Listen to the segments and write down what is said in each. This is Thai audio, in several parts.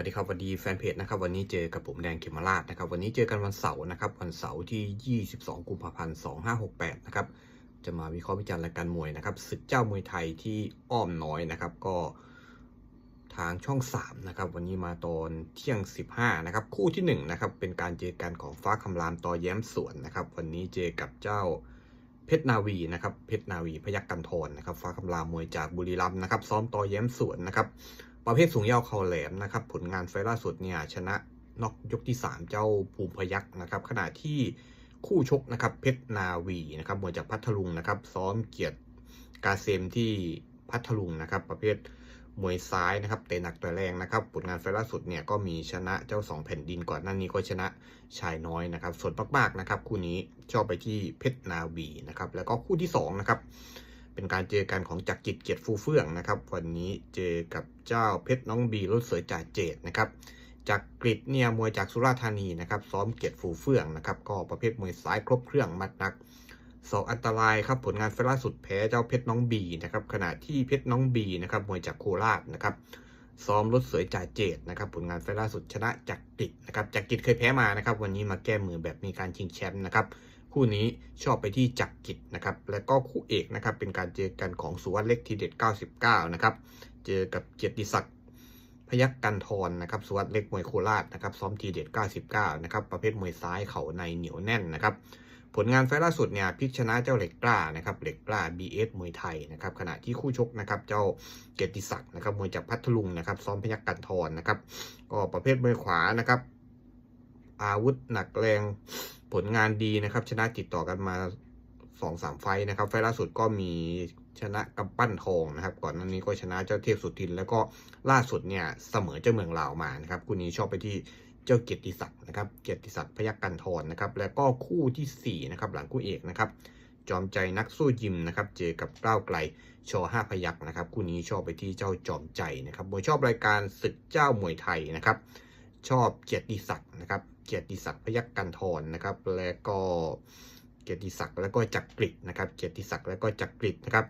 วัสดีครับสวัสดีแฟนเพจนะครับวันนี้เจอกับผมแดงเขมราชนะครับวันนี้เจอกันวันเสาร์นะครับวันเสาร์ที่ 22 กุมภาพันธ์ 2568 นะครับจะมาวิเคราะห์วิจารณ์รายการมวยนะครับศึกเจ้ามวยไทยที่อ้อมน้อยนะครับก็ทางช่อง 3 นะครับวันนี้มาตอนเที่ยง 15 นะครับคู่ที่1นะครับเป็นการเจอกันของฟ้าคำรามต่อแย้มสวนนะครับวันนี้เจอกับเจ้าเพชรนาวีนะครับเพชรนาวีพยักกันทรนะครับฟ้าคำรามมวยจากบุรีรัมย์นะครับซ้อมต่อแย้มสวนนะครับ ประเภทสูงยาวเข่าแหลมนะครับ ผลงานไฟล่าสุดเนี่ยชนะน็อกยกที่ 3 เจ้าภูมิพยักษ์นะครับ ขณะที่คู่ชกนะครับเพชรนาวีนะครับมวยจากพัทลุงนะครับ ซ้อมเกียรติกาเซมที่พัทลุงนะครับ ประเภทมวยซ้ายนะครับเตะหนักต่อยแรงนะครับ ผลงานไฟล์ล่าสุดเนี่ยก็มีชนะเจ้า 2 แผ่นดินก่อนหน้านี้ก็ชนะชายน้อยนะครับ ส่วนมากๆนะครับ คู่นี้ชอบไปที่เพชรนาวีนะครับ แล้วก็คู่ที่2นะครับ เป็นการเจอกันของจักรจิตเกียรติฟูเฟื่องนะครับ วันนี้เจอกับเจ้าเพชรน้องบีรถเสือจ่าเจดนะครับจักรกริดเนี่ยมวยจากสุราษฎร์ธานีนะครับซ้อมเกียรติฟูเฟื่องนะครับก็ประเภทมวยซ้ายครบเครื่องมัดนักสองอันตรายครับผลงานไฟล่าสุดแพ้เจ้าเพชรน้องบีนะครับขณะที่เพชรน้องบีนะครับมวยจากโคราชนะครับซ้อมรถเสือจ่าเจดนะครับผลงานไฟล่าสุดชนะจักรกริดนะครับจักรกริดเคยแพ้มานะครับวันนี้มาแก้มือแบบมีการชิงแชมป์นะครับ คู่นี้ชอบไปที่จักกิจนะครับ แล้วก็คู่เอกนะครับ เป็นการเจอกันของสุวัสดิ์เล็กทีเด็ด 99 นะครับ เจอกับเกียรติศักดิ์พยักกันทรนะครับ สุวัสดิ์เล็กมวยโคราชนะครับ ซ้อมทีเด็ด 99 นะครับ ประเภทมวยซ้ายเข่าในเหนียวแน่นนะครับ ผลงานไฟล่าสุดเนี่ยพิกชนะเจ้าเหล็กกล้านะครับ เหล็กกล้า BS มวยไทยนะครับ ขณะที่คู่ชกนะครับเจ้าเกียรติศักดิ์นะครับ มวยจากพัทลุงนะครับ ซ้อมพยักกันทรนะครับ ก็ประเภทมวยขวานะครับ อาวุธหนักแรง ผลงานดีนะครับ ชนะติดต่อกันมาสองสามไฟนะครับ ไฟล่าสุดก็มีชนะกำปั้นทองนะครับ ก่อนหน้านี้ก็ชนะเจ้าเทพสุทิน แล้วก็ล่าสุดเนี่ยเสมอเจ้าเมืองลาวมานะครับคู่นี้ชอบไปที่เจ้าเกียรติศักดิ์นะครับ เกียรติศักดิ์พยักกันทรนะครับ แล้วก็คู่ที่สี่นะครับหลังคู่เอกนะครับ จอมใจนักสู้ยิมนะครับ เจอกับก้าวไกลชอห้าพยักนะครับคู่นี้ชอบไปที่เจ้าจอมใจนะครับมวยชอบรายการศึกเจ้ามวยไทยนะครับ ชอบเกียรติศักดิ์นะครับ เกียรติศักดิ์พยักกันทรนะครับ แล้วก็เกียรติศักดิ์แล้วก็จักริดนะครับ เกียรติศักดิ์แล้วก็จักริดนะครับ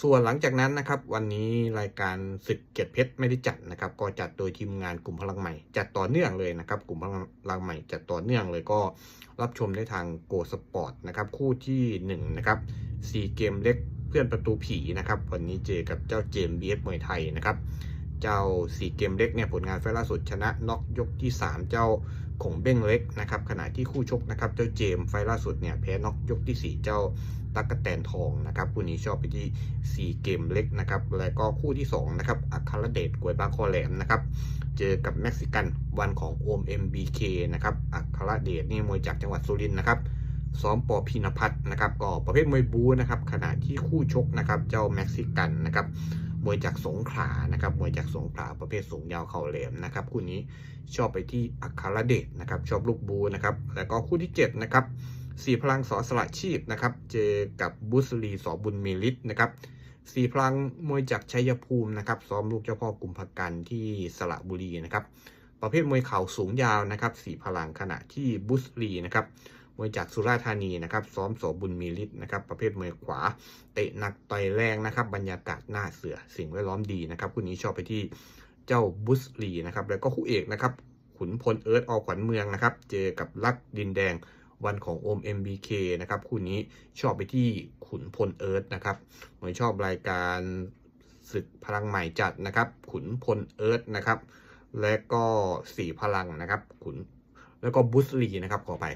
ส่วนหลังจากนั้นนะครับ วันนี้รายการศึกเกียรติเพชรไม่ได้จัดนะครับ ก็จัดโดยทีมงานกลุ่มพลังใหม่ จัดต่อเนื่องเลยนะครับ กลุ่มพลังใหม่จัดต่อเนื่องเลยก็รับชมได้ทางโกสปอร์ตนะครับ คู่ที่หนึ่งนะครับซีเกมเล็กเพื่อนประตูผีนะครับ วันนี้เจอกับเจ้าเจมส์บีเอสมวยไทยนะครับ เจ้าสีเกมเล็กเนี่ยผลงานไฟล่าสุดชนะน็อกยกที่ 3 เจ้าขงเบ้งเล็กนะครับขณะที่คู่ชกนะครับเจ้าเจมไฟล่าสุดเนี่ยแพ้น็อกยกที่ 4 เจ้าตั๊กกะแตนทองนะครับคู่นี้ชอบไปที่ 4 เกมเล็กนะครับแล้วก็คู่ที่2นะครับอัครเดชกวยบางคอแหลมนะครับเจอกับเม็กซิกันวันของโอม MBK นะครับอัครเดชนี่มวยจากจังหวัดสุรินทร์นะครับซ้อมปอพินพัฒน์นะครับก็ประเภทมวยบูนะครับขณะที่คู่ชกนะครับเจ้าเม็กซิกันนะครับ มวยจากสงขลานะครับมวยจากสงขลาประเภทสูงยาวเข่าแหลมนะครับคู่นี้ชอบไปที่อัครเดชนะครับชอบลูกบูนะครับแล้วก็คู่ที่7นะครับสี่พลังสอสละชีพนะครับเจอกับบุสลีสอบุญมีฤทธิ์นะครับสี่พลังมวยจากชัยภูมินะครับซ้อมลูกเจ้าพ่อกลุ่มภกันที่สระบุรีนะครับประเภทมวยเข่าสูงยาวนะครับสี่พลังขณะที่บุสลีนะครับ มวยจากสุราษฎร์ธานีนะครับซ้อมโสบุญมีฤทธิ์นะครับ ประเภทมวยขวา เตะหนักต่อยแรงนะครับ บรรยากาศหน้าเสือสิ่งแวดล้อมดีนะครับคู่นี้ชอบไปที่เจ้าบุสลีนะครับ แล้วก็คู่เอกนะครับขุนพลเอิร์ธอขวัญเมืองนะครับ เจอกับลักดินแดงวันของโอม MBK นะครับคู่นี้ชอบไปที่ขุนพลเอิร์ธนะครับหมือนชอบรายการศึกพลังใหม่จัดนะครับ ขุนพลเอิร์ธนะครับ และก็สี่พลังนะครับ ขุนแล้วก็บุสลีนะครับขอไป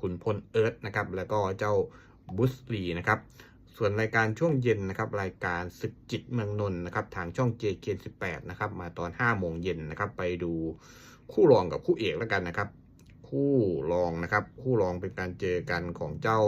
ขุนพลเอิร์ธนะครับ แล้วก็เจ้าบุสลีนะครับส่วนรายการช่วงเย็นนะครับรายการศึกจิตเมืองนนท์นะครับทางช่อง JK18 นะครับมาตอน5โมงเย็นนะครับไปดูคู่รองกับคู่เอกแล้วกันนะครับ คู่รองนะครับ คู่รองเป็นการเจอกันของเจ้า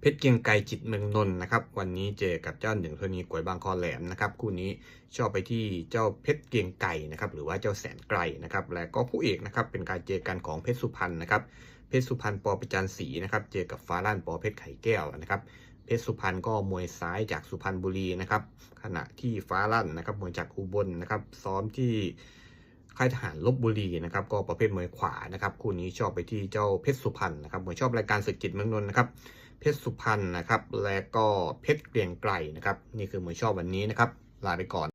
เพชรเกียงไกรจิตเมืองนนท์นะครับ วันนี้เจอกับเจ้าหนึ่งทนีกวยบางคอแหลมนะครับคู่นี้ชอบไปที่เจ้าเพชรเกียงไกรนะครับหรือว่าเจ้าแสนไกรนะครับและก็คู่เอกนะครับเป็นการเจอกันของเพชรสุพรรณนะครับ เพชรสุพรรณปอประจันศรีนะครับ เจอกับฟ้าลั่นปอเพชรไข่แก้วนะครับ เพชรสุพรรณก็มวยซ้ายจากสุพรรณบุรีนะครับ ขณะที่ฟ้าลั่นนะครับมวยจากอุบลนะครับซ้อมที่ค่ายทหารลบบุรีนะครับ ก็ประเภทมวยขวานะครับ คู่นี้ชอบไปที่เจ้าเพชรสุพรรณนะครับมวยชอบรายการศึกจิตเมืองนนท์นะครับ เพชรสุพรรณนะครับ และก็เพชรเกรียงไกรนะครับ นี่คือมวยชอบวันนี้นะครับ ลาไปก่อน